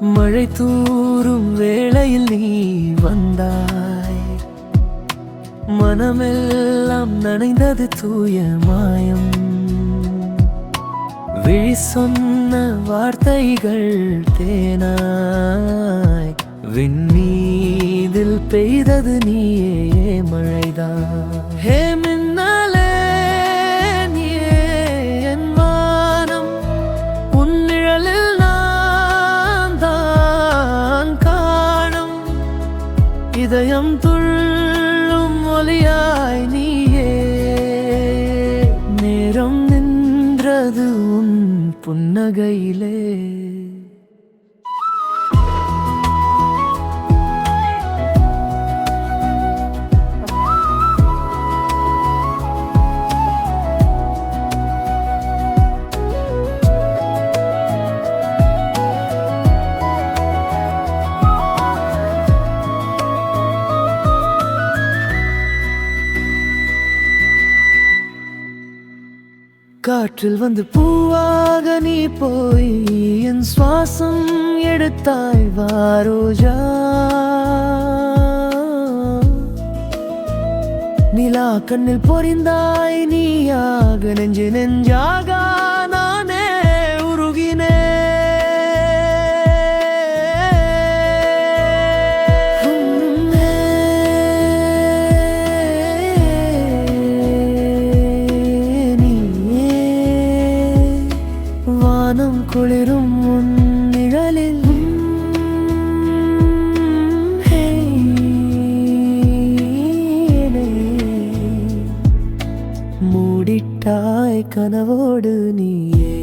மழை தூறும் வேளையில் நீ வந்தாய். மனமெல்லாம் நனைந்தது தூய மாயம். விழி சொன்ன வார்த்தைகள் தேனாய். விண்மீதில் பெய்தது நீயே மழைதான். ஹே இதயம் துள்ளும் ஒலியாய் நீயே. நேரம் நின்றது உன் புன்னகையிலே. காற்றில் வந்து பூவாக நீ போய் என் சுவாசம் எடுத்தாய் வாரோஜா. நிலா கண்ணில் பொறிந்தாய் நீயாக நெஞ்சு நெஞ்சாக குளிரும் உன் நிழலில். மூடிட்டாய் கனவோடு நீயே.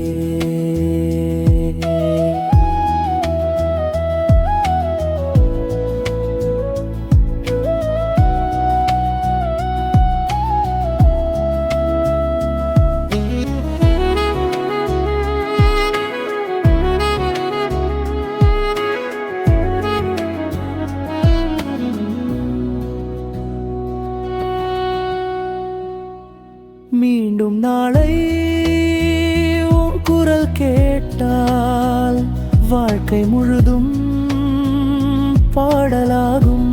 மீண்டும் நாளை உன் குரல் கேட்டால் வாழ்க்கை முழுதும் பாடலாகும்.